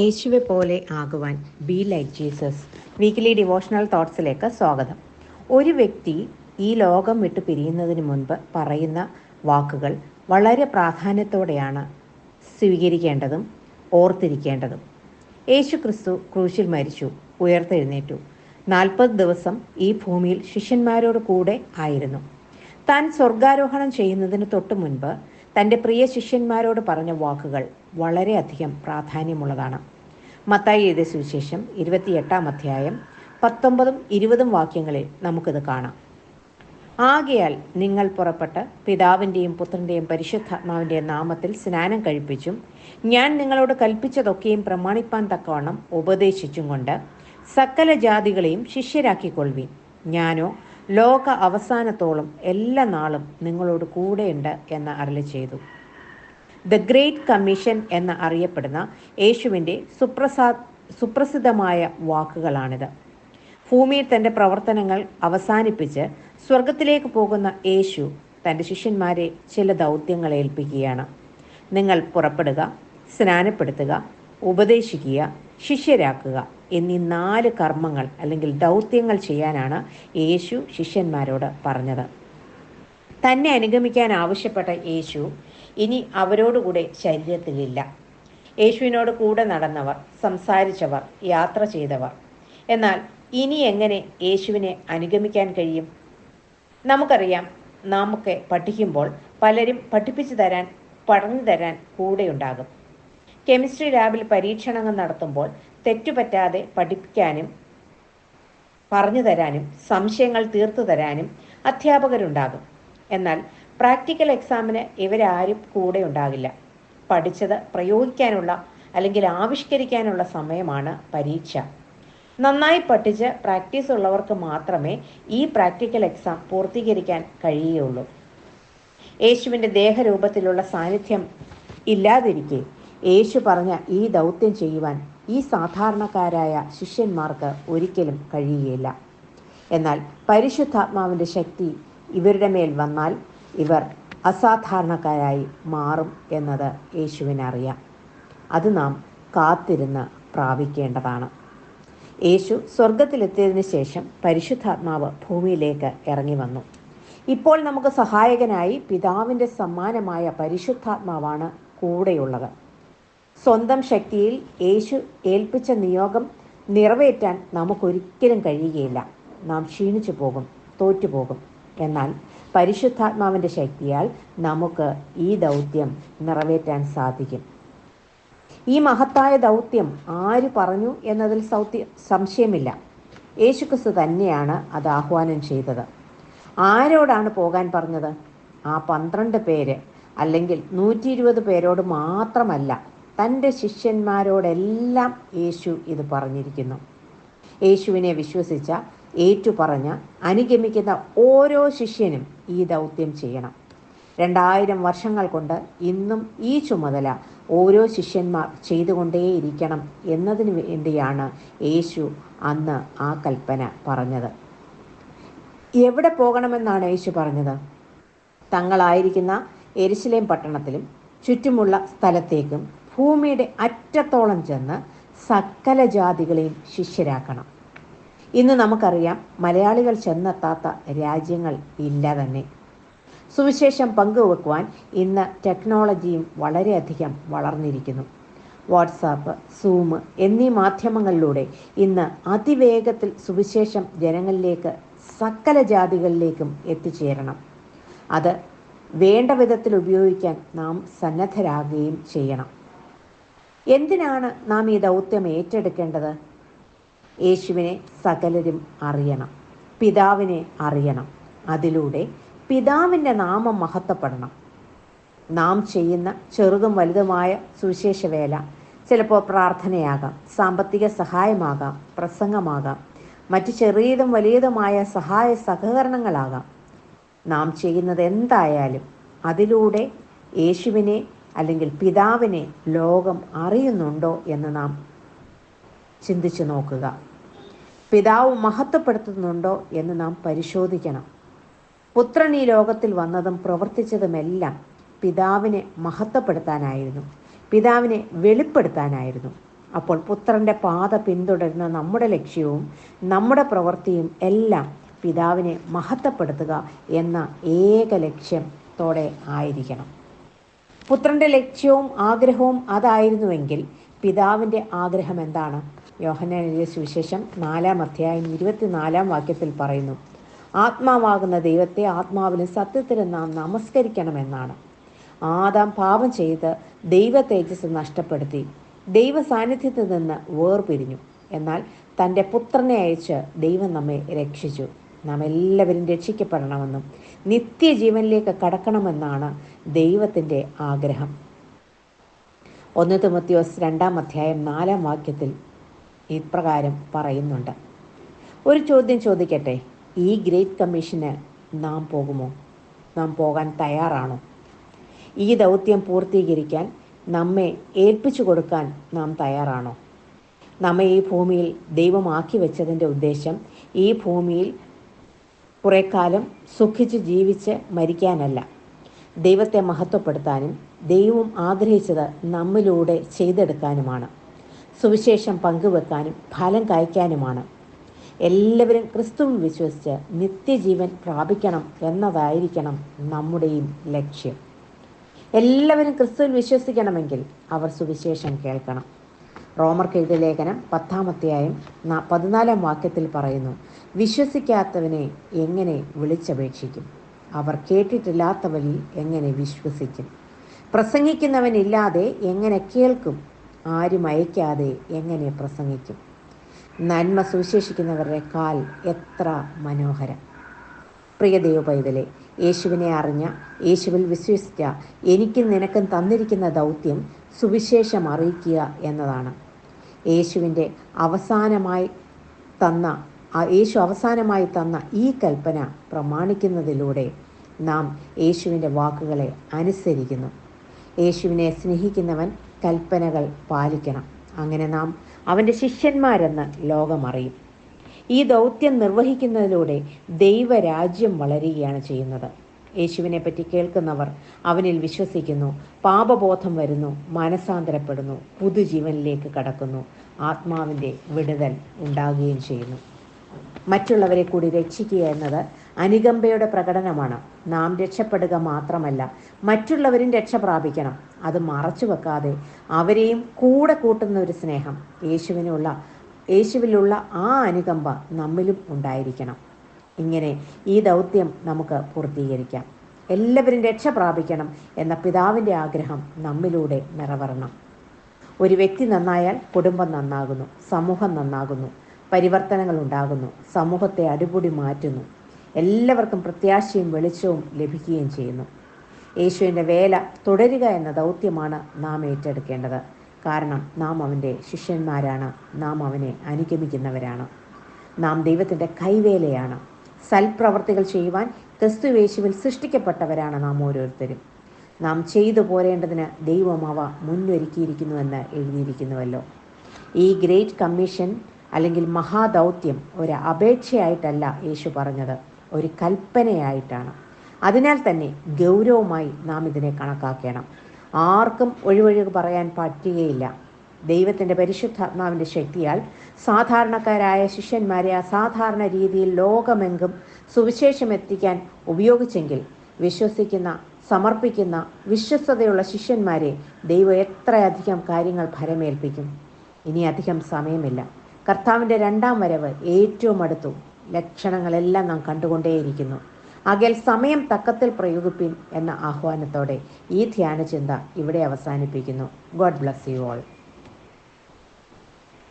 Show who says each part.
Speaker 1: യേശുവെ പോലെ ആകുവാൻ be like Jesus weekly devotional തോട്ട്സിലേക്ക് സ്വാഗതം ഒരു വ്യക്തി ഈ ലോകം വിട്ട് പിരിയുന്നതിന് മുൻപ് പറയുന്ന വാക്കുകൾ വളരെ പ്രാധാന്യത്തോടെയാണ് സ്വീകരിക്കേണ്ടതും ഓർത്തിരിക്കേണ്ടതും യേശു ക്രിസ്തു ക്രൂശിൽ മരിച്ചു ഉയർത്തെഴുന്നേറ്റു നാൽപ്പത് ദിവസം ഈ ഭൂമിയിൽ ശിഷ്യന്മാരോട് കൂടെ ആയിരുന്നു താൻ സ്വർഗാരോഹണം ചെയ്യുന്നതിന് തൊട്ടു മുൻപ് തൻ്റെ പ്രിയ ശിഷ്യന്മാരോട് പറഞ്ഞ വാക്കുകൾ വളരെയധികം പ്രാധാന്യമുള്ളതാണ് മത്തായി എഴുതിയ സുവിശേഷം ഇരുപത്തിയെട്ടാം അധ്യായം പത്തൊമ്പതും ഇരുപതും വാക്യങ്ങളിൽ നമുക്കിത് കാണാം ആകയാൽ നിങ്ങൾ പുറപ്പെട്ട് പിതാവിൻ്റെയും പുത്രൻ്റെയും പരിശുദ്ധാത്മാവിൻ്റെയും നാമത്തിൽ സ്നാനം കഴിപ്പിച്ചും ഞാൻ നിങ്ങളോട് കൽപ്പിച്ചതൊക്കെയും പ്രമാണിപ്പാൻ തക്കവണ്ണം ഉപദേശിച്ചും കൊണ്ട് സകല ജാതികളെയും ശിഷ്യരാക്കിക്കൊള്ളുവീൻ ഞാനോ ലോക അവസാനത്തോളം എല്ലാ നാളും നിങ്ങളോട് കൂടെയുണ്ട് എന്ന് അരളി ചെയ്തു ദ ഗ്രേറ്റ് കമ്മീഷൻ എന്ന് അറിയപ്പെടുന്ന യേശുവിൻ്റെ സുപ്രസാ സുപ്രസിദ്ധമായ വാക്കുകളാണിത് ഭൂമിയിൽ തൻ്റെ പ്രവർത്തനങ്ങൾ അവസാനിപ്പിച്ച് സ്വർഗത്തിലേക്ക് പോകുന്ന യേശു തൻ്റെ ശിഷ്യന്മാരെ ചില ദൗത്യങ്ങൾ ഏൽപ്പിക്കുകയാണ് നിങ്ങൾ പുറപ്പെടുക സ്നാനപ്പെടുത്തുക ഉപദേശിക്കുക ശിഷ്യരാക്കുക എന്നീ നാല് കർമ്മങ്ങൾ അല്ലെങ്കിൽ ദൗത്യങ്ങൾ ചെയ്യാനാണ് യേശു ശിഷ്യന്മാരോട് പറഞ്ഞത് തന്നെ അനുഗമിക്കാൻ ആവശ്യപ്പെട്ട യേശു ഇനി അവരോടുകൂടെ ശരീരത്തിലില്ല യേശുവിനോട് കൂടെ നടന്നവർ സംസാരിച്ചവർ യാത്ര ചെയ്തവർ എന്നാൽ ഇനി എങ്ങനെ യേശുവിനെ അനുഗമിക്കാൻ കഴിയും നമുക്കറിയാം നാമൊക്കെ പഠിക്കുമ്പോൾ പലരും പഠിപ്പിച്ചു തരാൻ പറഞ്ഞു തരാൻ കൂടെയുണ്ടാകും കെമിസ്ട്രി ലാബിൽ പരീക്ഷണങ്ങൾ നടത്തുമ്പോൾ തെറ്റുപറ്റാതെ പഠിപ്പിക്കാനും പറഞ്ഞു തരാനും സംശയങ്ങൾ തീർത്തു തരാനും അധ്യാപകരുണ്ടാകും എന്നാൽ പ്രാക്ടിക്കൽ എക്സാമിന് ഇവരാരും കൂടെ ഉണ്ടാകില്ല പഠിച്ചത് പ്രയോഗിക്കാനുള്ള അല്ലെങ്കിൽ ആവിഷ്കരിക്കാനുള്ള സമയമാണ് പരീക്ഷ നന്നായി പഠിച്ച് പ്രാക്ടീസ് ഉള്ളവർക്ക് മാത്രമേ ഈ പ്രാക്ടിക്കൽ എക്സാം പൂർത്തീകരിക്കാൻ കഴിയുകയുള്ളൂ യേശുവിൻ്റെ ദേഹരൂപത്തിലുള്ള സാന്നിധ്യം ഇല്ലാതിരിക്കെ യേശു പറഞ്ഞ ഈ ദൗത്യം ചെയ്യുവാൻ ഈ സാധാരണക്കാരായ ശിഷ്യന്മാർക്ക് ഒരിക്കലും കഴിയുകയില്ല എന്നാൽ പരിശുദ്ധാത്മാവിൻ്റെ ശക്തി ഇവരുടെ മേൽ വന്നാൽ ഇവർ അസാധാരണക്കാരായി മാറും എന്നത് യേശുവിനറിയാം അത് നാം കാത്തിരുന്ന് പ്രാപിക്കേണ്ടതാണ് യേശു സ്വർഗത്തിലെത്തിയതിനു ശേഷം പരിശുദ്ധാത്മാവ് ഭൂമിയിലേക്ക് ഇറങ്ങി വന്നു ഇപ്പോൾ നമുക്ക് സഹായകനായി പിതാവിൻ്റെ സമ്മാനമായ പരിശുദ്ധാത്മാവാണ് കൂടെയുള്ളത് സ്വന്തം ശക്തിയിൽ യേശു ഏൽപ്പിച്ച നിയോഗം നിറവേറ്റാൻ നമുക്കൊരിക്കലും കഴിയുകയില്ല നാം ക്ഷീണിച്ചു പോകും തോറ്റുപോകും എന്നാൽ പരിശുദ്ധാത്മാവിൻ്റെ ശക്തിയാൽ നമുക്ക് ഈ ദൗത്യം നിറവേറ്റാൻ സാധിക്കും ഈ മഹത്തായ ദൗത്യം ആര് പറഞ്ഞു എന്നതിൽ സൗത്യ സംശയമില്ല യേശുക്രിസ്തു തന്നെയാണ് അത് ആഹ്വാനം ചെയ്തത് ആരോടാണ് പോകാൻ പറഞ്ഞത് ആ പന്ത്രണ്ട് പേര് അല്ലെങ്കിൽ നൂറ്റി ഇരുപത് പേരോട് മാത്രമല്ല തൻ്റെ ശിഷ്യന്മാരോടെല്ലാം യേശു ഇത് പറഞ്ഞിരിക്കുന്നു യേശുവിനെ വിശ്വസിച്ച ഏറ്റുപറഞ്ഞ് അനുഗമിക്കുന്ന ഓരോ ശിഷ്യനും ഈ ദൗത്യം ചെയ്യണം രണ്ടായിരം വർഷങ്ങൾ കൊണ്ട് ഇന്നും ഈ ചുമതല ഓരോ ശിഷ്യന്മാർ ചെയ്തുകൊണ്ടേയിരിക്കണം എന്നതിന് വേണ്ടിയാണ് യേശു അന്ന് ആ കൽപ്പന പറഞ്ഞത് എവിടെ പോകണമെന്നാണ് യേശു പറഞ്ഞത് തങ്ങളായിരിക്കുന്ന എരിശിലേം പട്ടണത്തിലും ചുറ്റുമുള്ള സ്ഥലത്തേക്കും ഭൂമിയുടെ അറ്റത്തോളം ചെന്ന് സകല ജാതികളെയും ശിഷ്യരാക്കണം ഇന്ന് നമുക്കറിയാം മലയാളികൾ ചെന്നെത്താത്ത രാജ്യങ്ങൾ ഇല്ല തന്നെ സുവിശേഷം പങ്കുവെക്കുവാൻ ഇന്ന് ടെക്നോളജിയും വളരെയധികം വളർന്നിരിക്കുന്നു വാട്സാപ്പ് സൂം എന്നീ മാധ്യമങ്ങളിലൂടെ ഇന്ന് അതിവേഗത്തിൽ സുവിശേഷം ജനങ്ങളിലേക്ക് സകല ജാതികളിലേക്കും എത്തിച്ചേരണം അത് വേണ്ട വിധത്തിൽ ഉപയോഗിക്കാൻ നാം സന്നദ്ധരാകുകയും ചെയ്യണം എന്തിനാണ് നാം ഈ ദൗത്യം ഏറ്റെടുക്കേണ്ടത് യേശുവിനെ സകലരും അറിയണം പിതാവിനെ അറിയണം അതിലൂടെ പിതാവിൻ്റെ നാമം മഹത്വപ്പെടണം നാം ചെയ്യുന്ന ചെറുതും വലുതുമായ സുവിശേഷ വേല ചിലപ്പോൾ പ്രാർത്ഥനയാകാം സാമ്പത്തിക സഹായമാകാം പ്രസംഗമാകാം മറ്റ് ചെറിയതും വലിയതുമായ സഹായ സഹകരണങ്ങളാകാം നാം ചെയ്യുന്നത് എന്തായാലും അതിലൂടെ യേശുവിനെ അല്ലെങ്കിൽ പിതാവിനെ ലോകം അറിയുന്നുണ്ടോ എന്ന് നാം ചിന്തിച്ചു നോക്കുക പിതാവ് മഹത്വപ്പെടുത്തുന്നുണ്ടോ എന്ന് നാം പരിശോധിക്കണം പുത്രൻ ഈ ലോകത്തിൽ വന്നതും പ്രവർത്തിച്ചതുമെല്ലാം പിതാവിനെ മഹത്വപ്പെടുത്താനായിരുന്നു പിതാവിനെ വെളിപ്പെടുത്താനായിരുന്നു അപ്പോൾ പുത്രൻ്റെ പാത പിന്തുടരുന്ന നമ്മുടെ ലക്ഷ്യവും നമ്മുടെ പ്രവൃത്തിയും എല്ലാം പിതാവിനെ മഹത്വപ്പെടുത്തുക എന്ന ഏക ലക്ഷ്യത്തോടെ ആയിരിക്കണം പുത്രൻ്റെ ലക്ഷ്യവും ആഗ്രഹവും അതായിരുന്നുവെങ്കിൽ പിതാവിൻ്റെ ആഗ്രഹം എന്താണ് യോഹനാൻ എഴുതിയ സുവിശേഷം നാലാം അധ്യായം ഇരുപത്തിനാലാം വാക്യത്തിൽ പറയുന്നു ആത്മാവാകുന്ന ദൈവത്തെ ആത്മാവിലും സത്യത്തിലും നാം നമസ്കരിക്കണമെന്നാണ് ആദാം പാപം ചെയ്ത് ദൈവ തേജസ് നഷ്ടപ്പെടുത്തി ദൈവ സാന്നിധ്യത്തിൽ നിന്ന് വേർപിരിഞ്ഞു എന്നാൽ തൻ്റെ പുത്രനെ അയച്ച് ദൈവം നമ്മെ രക്ഷിച്ചു നാം എല്ലാവരും രക്ഷിക്കപ്പെടണമെന്നും നിത്യജീവനിലേക്ക് കടക്കണമെന്നാണ് ദൈവത്തിൻ്റെ ആഗ്രഹം ഒന്ന് തുമത്തിയോസ് രണ്ടാം അധ്യായം നാലാം വാക്യത്തിൽ ഇപ്രകാരം പറയുന്നുണ്ട് ഒരു ചോദ്യം ചോദിക്കട്ടെ ഈ ഗ്രേറ്റ് കമ്മീഷന് നാം പോകുമോ നാം പോകാൻ തയ്യാറാണോ ഈ ദൗത്യം പൂർത്തീകരിക്കാൻ നമ്മെ ഏൽപ്പിച്ചു കൊടുക്കാൻ നാം തയ്യാറാണോ നമ്മെ ഈ ഭൂമിയിൽ ദൈവമാക്കി വെച്ചതിൻ്റെ ഉദ്ദേശം ഈ ഭൂമിയിൽ കുറേ കാലം സുഖിച്ച് ജീവിച്ച് മരിക്കാനല്ല ദൈവത്തെ മഹത്വപ്പെടുത്താനും ദൈവം ആഗ്രഹിച്ചത് നമ്മിലൂടെ ചെയ്തെടുക്കാനുമാണ് സുവിശേഷം പങ്കുവെക്കാനും ഫലം കായ്ക്കാനുമാണ് എല്ലാവരും ക്രിസ്തുവിൽ വിശ്വസിച്ച് നിത്യജീവൻ പ്രാപിക്കണം എന്നതായിരിക്കണം നമ്മുടെയും ലക്ഷ്യം എല്ലാവരും ക്രിസ്തുവിൽ വിശ്വസിക്കണമെങ്കിൽ അവർ സുവിശേഷം കേൾക്കണം റോമർ എഴുതിയ ലേഖനം പത്താമത്തെയായും പതിനാലാം വാക്യത്തിൽ പറയുന്നു വിശ്വസിക്കാത്തവനെ എങ്ങനെ വിളിച്ചപേക്ഷിക്കും അവർ കേട്ടിട്ടില്ലാത്തവരിൽ എങ്ങനെ വിശ്വസിക്കും പ്രസംഗിക്കുന്നവനില്ലാതെ എങ്ങനെ കേൾക്കും ആരും അയക്കാതെ എങ്ങനെ പ്രസംഗിക്കും നന്മ സുവിശേഷിക്കുന്നവരുടെ കാൽ എത്ര മനോഹരം പ്രിയ ദൈവപൈതലെ യേശുവിനെ അറിഞ്ഞ യേശുവിൽ വിശ്വസിച്ച എനിക്കും നിനക്കും തന്നിരിക്കുന്ന ദൗത്യം സുവിശേഷം അറിയിക്കുക എന്നതാണ് യേശുവിൻ്റെ അവസാനമായി തന്ന യേശു അവസാനമായി തന്ന ഈ കൽപ്പന പ്രമാണിക്കുന്നതിലൂടെ നാം യേശുവിൻ്റെ വാക്കുകളെ അനുസരിക്കുന്നു യേശുവിനെ സ്നേഹിക്കുന്നവൻ കൽപ്പനകൾ പാലിക്കണം അങ്ങനെ നാം അവൻ്റെ ശിഷ്യന്മാരെന്ന് ലോകമറിയും ഈ ദൗത്യം നിർവഹിക്കുന്നതിലൂടെ ദൈവരാജ്യം വളരുകയാണ് ചെയ്യുന്നത് യേശുവിനെ പറ്റി കേൾക്കുന്നവർ അവനിൽ വിശ്വസിക്കുന്നു പാപബോധം വരുന്നു മനസാന്തരപ്പെടുന്നു പുതുജീവനിലേക്ക് കടക്കുന്നു ആത്മാവിൻ്റെ വിടുതൽ ഉണ്ടാകുകയും ചെയ്യുന്നു മറ്റുള്ളവരെ കൂടി രക്ഷിക്കുക എന്നത് അനുകമ്പയുടെ പ്രകടനമാണ് നാം രക്ഷപ്പെടുക മാത്രമല്ല മറ്റുള്ളവരും രക്ഷ പ്രാപിക്കണം അത് മറച്ചു വെക്കാതെ അവരെയും കൂടെ കൂട്ടുന്ന ഒരു സ്നേഹം യേശുവിനുള്ള യേശുവിലുള്ള ആ അനുകമ്പ നമ്മിലും ഉണ്ടായിരിക്കണം ഇങ്ങനെ ഈ ദൗത്യം നമുക്ക് പൂർത്തീകരിക്കാം എല്ലാവരും രക്ഷ പ്രാപിക്കണം എന്ന പിതാവിൻ്റെ ആഗ്രഹം നമ്മിലൂടെ നിറവറണം ഒരു വ്യക്തി നന്നായാൽ കുടുംബം നന്നാകുന്നു സമൂഹം നന്നാകുന്നു പരിവർത്തനങ്ങൾ ഉണ്ടാകുന്നു സമൂഹത്തെ അടിപൊളി മാറ്റുന്നു എല്ലാവർക്കും പ്രത്യാശയും വെളിച്ചവും ലഭിക്കുകയും ചെയ്യുന്നു യേശുവിൻ്റെ വേല തുടരുക എന്ന ദൗത്യമാണ് നാം ഏറ്റെടുക്കേണ്ടത് കാരണം നാം അവൻ്റെ ശിഷ്യന്മാരാണ് നാം അവനെ അനുഗമിക്കുന്നവരാണ് നാം ദൈവത്തിൻ്റെ കൈവേലയാണ് സൽപ്രവർത്തികൾ ചെയ്യുവാൻ ക്രിസ്തു യേശുവിൽ സൃഷ്ടിക്കപ്പെട്ടവരാണ് നാം ഓരോരുത്തരും നാം ചെയ്തു പോരേണ്ടതിന് ദൈവം അവ മുന്നൊരുക്കിയിരിക്കുന്നുവെന്ന് എഴുതിയിരിക്കുന്നുവല്ലോ ഈ ഗ്രേറ്റ് കമ്മീഷൻ അല്ലെങ്കിൽ മഹാദൗത്യം ഒരു അപേക്ഷയായിട്ടല്ല യേശു പറഞ്ഞത് ഒരു കൽപ്പനയായിട്ടാണ് അതിനാൽ തന്നെ ഗൗരവമായി നാം ഇതിനെ കണക്കാക്കണം ആർക്കും ഒഴിവൊഴിവ് പറയാൻ പറ്റുകയില്ല ദൈവത്തിൻ്റെ പരിശുദ്ധാത്മാവിൻ്റെ ശക്തിയാൽ സാധാരണക്കാരായ ശിഷ്യന്മാരെ അസാധാരണ രീതിയിൽ ലോകമെങ്കും സുവിശേഷം എത്തിക്കാൻ ഉപയോഗിച്ചെങ്കിൽ വിശ്വസിക്കുന്ന സമർപ്പിക്കുന്ന വിശ്വസ്തതയുള്ള ശിഷ്യന്മാരെ ദൈവം എത്രയധികം കാര്യങ്ങൾ ഭരമേൽപ്പിക്കും ഇനി അധികം സമയമില്ല കർത്താവിൻ്റെ രണ്ടാം വരവ് ഏറ്റവും അടുത്തു ലക്ഷണങ്ങളെല്ലാം നാം കണ്ടുകൊണ്ടേയിരിക്കുന്നു ആകയാൽ സമയം തക്കത്തിൽ പ്രയോഗിപ്പിൻ എന്ന ആഹ്വാനത്തോടെ ഈ ചിന്ത ഇവിടെ അവസാനിപ്പിക്കുന്നു ഗോഡ് ബ്ലസ് യു ഓൾ